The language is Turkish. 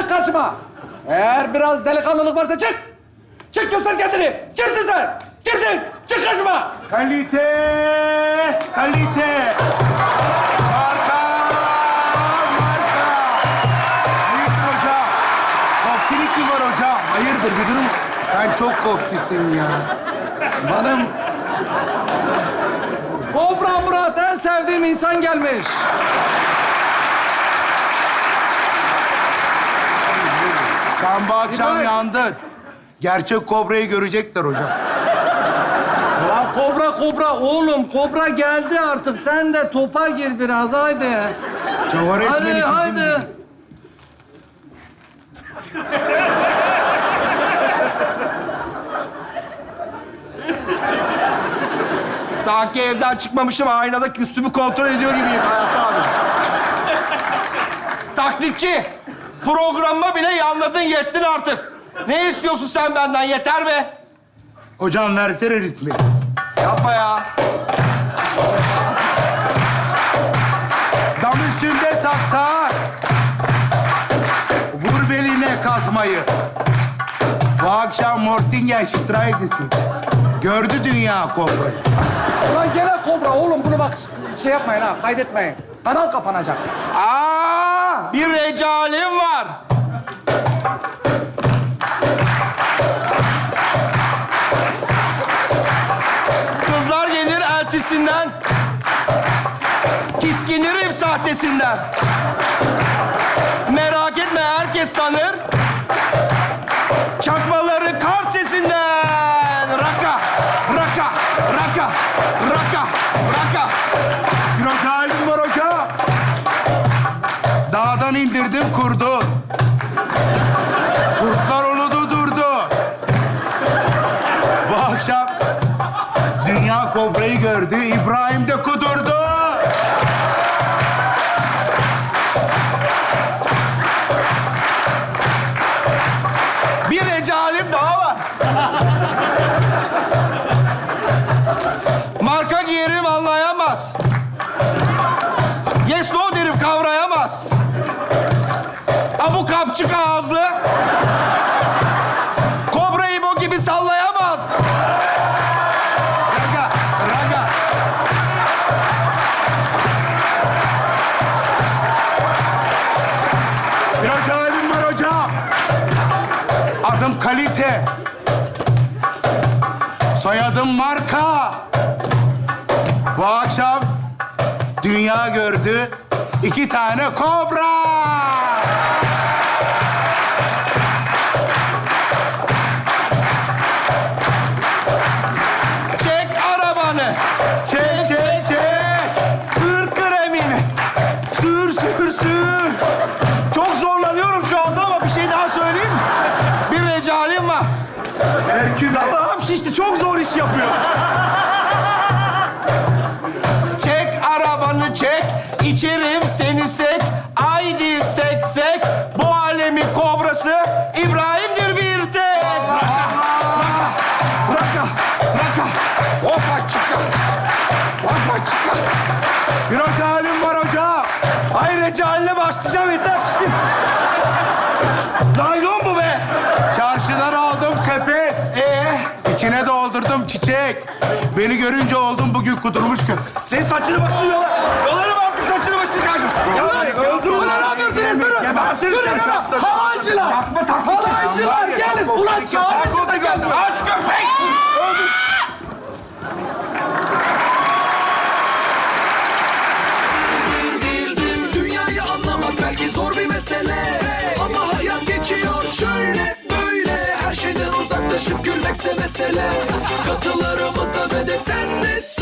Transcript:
Çık karşıma. Eğer biraz delikanlılık varsa çık. Çık göster kendini. Kimsin sen? Kimsin? Çık karşıma. Kalite! Kalite! Marka! Marka! Hayırdır hocam? Koftilik mi var hocam? Hayırdır bir durum? Sen çok koftisin ya. Hanım. Kobra Murat en sevdiğim insan gelmiş. Sen bu akşam yandın. Gerçek kobrayı görecekler hocam. Ya kobra kobra oğlum kobra geldi artık. Sen de topa gir biraz haydi. Cavar Hadi kızım haydi. Sanki evden çıkmamışım, aynadaki üstümü kontrol ediyor gibiyim hayatta abi. Taklitçi, programıma bile yanladın, yettin artık. Ne istiyorsun sen benden? Yeter be. Hocam versene ritmi. Yapma ya. Dam üstünde saksak. Vur beline kazmayı. Bu akşam Mortingen Streitesi. Gördü dünya kobrayı. Ulan gene kobra oğlum bunu bak şey yapmayın ha kaydetmeyin. Kanal kapanacak. Aa, bir recalim var. Kızlar gelir eltisinden. Tiskinirim sahtesinden. Merak etme herkes tanır. Çakmaları Dağdan indirdim kurdu. Kurtlar uludu durdu. Bu akşam dünya kobrayı gördü. İbrahim de kudurdu. Bir recalim daha var. Marka giyerim anlayamaz. Adım kalite. Soyadım marka. Bu akşam dünya gördü iki tane kobra. Çok zor iş yapıyor. Beni görünce oldum bugün kudurmuş kö. senin saçını başını yola. Yolarım artık saçını başını kaçma. Yolarım. öldüm. Ulan ne yapıyorsunuz durun? Gebertirim seni. ama halancılar. Takma takma. Halancılar gelin. Ulan çağırın da gelin. Aç köpek. send this